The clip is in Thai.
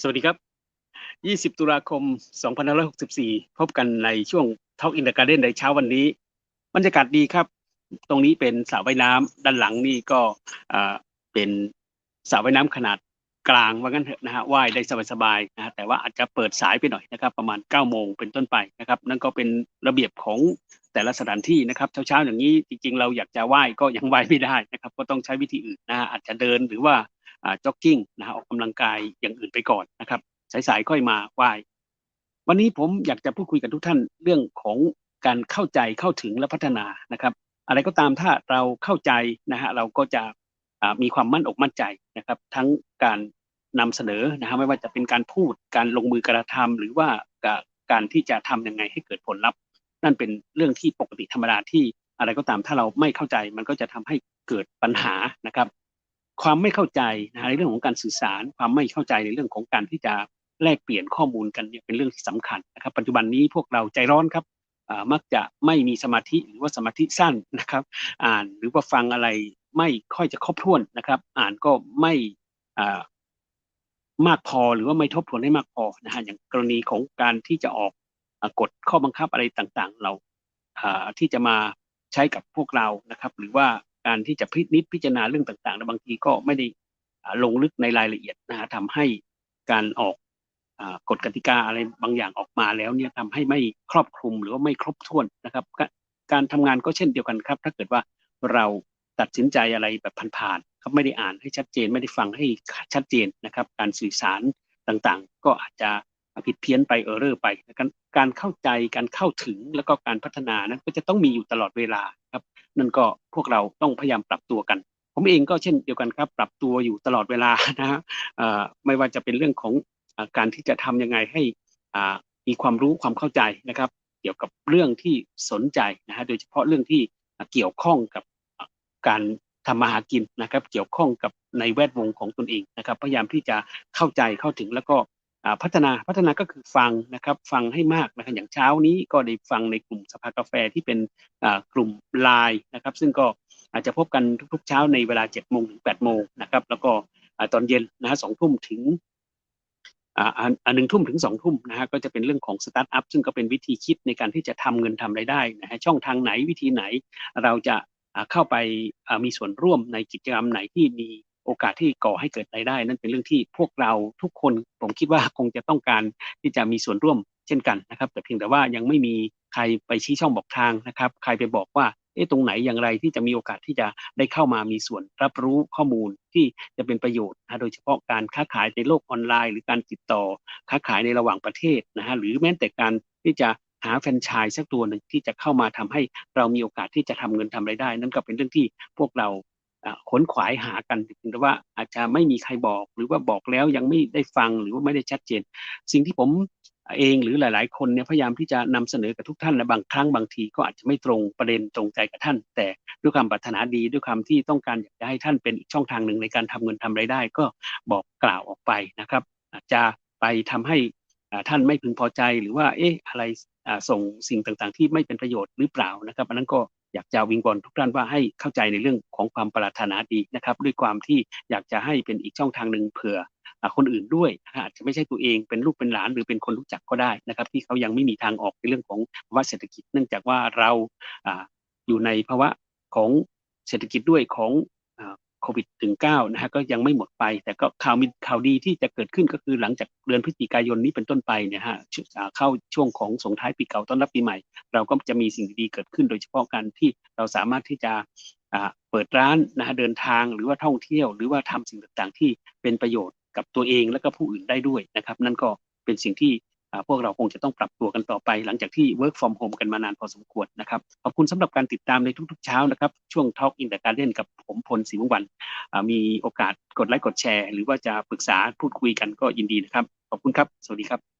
สวัสดีครับ 20 ตุลาคม 2564 พบกันในช่วง Talk in the Garden ในเช้าวันนี้บรรยากาศดีครับ ตรงนี้เป็นสระว่ายน้ำด้านหลังนี่ก็เป็นสระว่ายน้ำขนาดกลางว่างั้นเถอะนะฮะว่ายได้สบายๆนะฮะแต่ว่าอาจจะเปิดสายไปหน่อยนะครับ ประมาณ9โมงเป็นต้นไปนะครับ นั่นก็เป็นระเบียบของแต่ละสถานที่นะครับเช้าๆอย่างนี้จริงๆ เราอยากจะว่ายก็ยังว่ายไม่ได้นะครับ ก็ต้องใช้วิธีอื่นนะฮะอาจจะเดินหรือว่า จ็อกกิ้งนะฮะออกกำลังกายอย่างอื่นไปก่อนนะครับ สายๆค่อยมาไหว้วันนี้ผมอยากจะพูดคุยกับทุกท่านเรื่องของการเข้าใจเข้าถึงและพัฒนานะครับ อะไรก็ตามถ้าเราเข้าใจนะฮะเราก็จะมีความมั่นอกมั่นใจนะครับ ทั้งการนำเสนอนะฮะไม่ว่าจะเป็นการพูดการลงมือกระทำหรือว่าการการที่จะทำยังไงให้เกิดผลลัพธ์ นั่นเป็นเรื่องที่ปกติธรรมดาที่อะไรก็ตามถ้าเราไม่เข้าใจมันก็จะทำให้เกิดปัญหานะครับ ความไม่เข้าใจนะในเรื่องของการสื่อสาร ความไม่เข้าใจในเรื่องของการที่จะแลกเปลี่ยนข้อมูลกันเนี่ยเป็นเรื่องที่สำคัญนะครับ ปัจจุบันนี้พวกเราใจร้อนครับมักจะไม่มีสมาธิหรือว่าสมาธิสั้นนะครับ อ่านหรือว่าฟังอะไรไม่ค่อยจะครบถ้วนนะครับ อ่านก็ไม่มากพอหรือว่าไม่ทบทวนให้มากพอนะฮะอย่างกรณีของการที่จะออกกฎข้อบังคับอะไรต่างๆ เราที่จะมาใช้กับพวกเรานะครับ หรือว่า การที่จะพินิจพิจารณาเรื่องต่างๆ บางทีก็ไม่ได้ลงลึกในรายละเอียดนะฮะทำให้การออกกฎกติกาอะไรบางอย่างออกมาแล้วเนี่ยทำให้ไม่ครอบคลุมหรือว่าไม่ครบถ้วนนะครับ การทำงานก็เช่นเดียวกันครับ ถ้าเกิดว่าเราตัดสินใจอะไรแบบผ่านๆครับไม่ได้อ่านให้ชัดเจนไม่ได้ฟังให้ชัดเจนนะครับ การสื่อสารต่างๆ ก็อาจจะผิดเพี้ยนไปเออร์เรอร์ไปการเข้าใจการเข้าถึงแล้วก็การพัฒนานั้นก็จะต้องมีอยู่ตลอดเวลา ครับ นั่นก็พวกเราต้องพยายามปรับตัวกัน ผมเองก็เช่นเดียวกันครับ ปรับตัวอยู่ตลอดเวลานะฮะไม่ว่าจะเป็นเรื่องของอการที่จะทำยังไงให้มีความรู้ความเข้าใจนะครับ เกี่ยวกับเรื่องที่สนใจนะฮะโดยเฉพาะเรื่องที่เกี่ยวข้องกับการทำมาหากินนะครับ เกี่ยวข้องกับในแวดวงของตนเองนะครับ พยายามที่จะเข้าใจเข้าถึงแล้วก็ พัฒนาพัฒนาก็คือฟังนะครับฟังให้มากนะครับอย่างเช้านี้ก็ได้ฟังในกลุ่มสภากาแฟที่เป็นกลุ่มไลน์นะครับ ซึ่งก็อาจจะพบกันทุกๆเช้าในเวลา7โมงถึง8โมงนะครับแล้วก็ตอนเย็นนะฮะสองทุ่มถึงอ่าอันหนึ่งทุ่มถึงสองทุ่มนะฮะก็จะเป็นเรื่องของสตาร์ทอัพซึ่งก็เป็นวิธีคิดในการที่จะทำเงินทำรายได้นะฮะช่องทางไหนวิธีไหนเราจะเข้าไปมีส่วนร่วมในกิจกรรมไหนที่มี โอกาสที่ก่อให้เกิดรายได้ นั่นเป็นเรื่องที่พวกเราทุกคนผมคิดว่าคงจะต้องการที่จะมีส่วนร่วมเช่นกันนะครับ แต่เพียงแต่ว่ายังไม่มีใครไปชี้ช่องบอกทางนะครับ ใครไปบอกว่าเอ๊ะตรงไหนอย่างไรที่จะมีโอกาสที่จะได้เข้ามามีส่วนรับรู้ข้อมูลที่จะเป็นประโยชน์นะโดยเฉพาะการค้าขายในโลกออนไลน์ หรือการติดต่อค้าขายในระหว่างประเทศนะฮะหรือแม้แต่การที่จะหาแฟรนไชส์สักตัวหนึ่งที่จะเข้ามาทำให้เรามีโอกาสที่จะทำเงินทำรายได้ นั่นก็เป็นเรื่องที่พวกเรา ขนขวายหากันแต่ว่าอาจจะไม่มีใครบอก หรือว่าบอกแล้วยังไม่ได้ฟังหรือว่าไม่ได้ชัดเจน สิ่งที่ผมเองหรือหลาย ๆ คนเนี่ยพยายามที่จะนำเสนอกับทุกท่านและบางครั้งบางทีก็อาจจะไม่ตรงประเด็นตรงใจกับท่าน แต่ด้วยความปรารถนาดีด้วยความที่ต้องการอยากจะให้ท่านเป็นอีกช่องทางหนึ่งในการทำเงินทำรายได้ ก็บอกกล่าวออกไปนะครับ อาจจะไปทำให้ท่านไม่พึงพอใจหรือว่าเอ๊ะอะไรส่งสิ่งต่างๆ ที่ไม่เป็นประโยชน์หรือเปล่านะครับอันนั้นก็ อยากจะวิงบอลทุกท่านว่าให้เข้าใจในเรื่องของความปรารถนาดีนะครับด้วยความที่อยากจะให้เป็นอีกช่องทางหนึ่งเผื่อคนอื่นด้วยอาจจะไม่ใช่ตัวเองเป็นลูกเป็นหลานหรือเป็นคนรู้จักก็ได้นะครับ ที่เขายังไม่มีทางออกในเรื่องของภาวะเศรษฐกิจ เนื่องจากว่าเราอยู่ในภาวะของเศรษฐกิจด้วยของ โควิดถึงเก้านะฮะก็ยังไม่หมดไป แต่ก็ข่าวมีข่าวดีที่จะเกิดขึ้นก็คือหลังจากเดือนพฤศจิกายนนี้เป็นต้นไปเนี่ยฮะเข้าช่วงของสงท้ายปีเก่าต้อนรับปีใหม่ เราก็จะมีสิ่งดีๆเกิดขึ้น โดยเฉพาะการที่เราสามารถที่จะเปิดร้านนะฮะเดินทางหรือว่าท่องเที่ยว หรือว่าทำสิ่งต่างๆ ที่เป็นประโยชน์กับตัวเองและก็ผู้อื่นได้ด้วยนะครับ นั่นก็เป็นสิ่งที่ พวกเราคงจะต้องปรับตัวกันต่อไป หลังจากที่ work from home กันมานานพอสมควรนะครับ ขอบคุณสำหรับการติดตามในทุกๆเช้านะครับ ช่วง Talk in the Garden กับผมพลศรีวงวัน มีโอกาสกดไลค์กดแชร์ หรือว่าจะปรึกษาพูดคุยกันก็ยินดีนะครับ ขอบคุณครับ สวัสดีครับ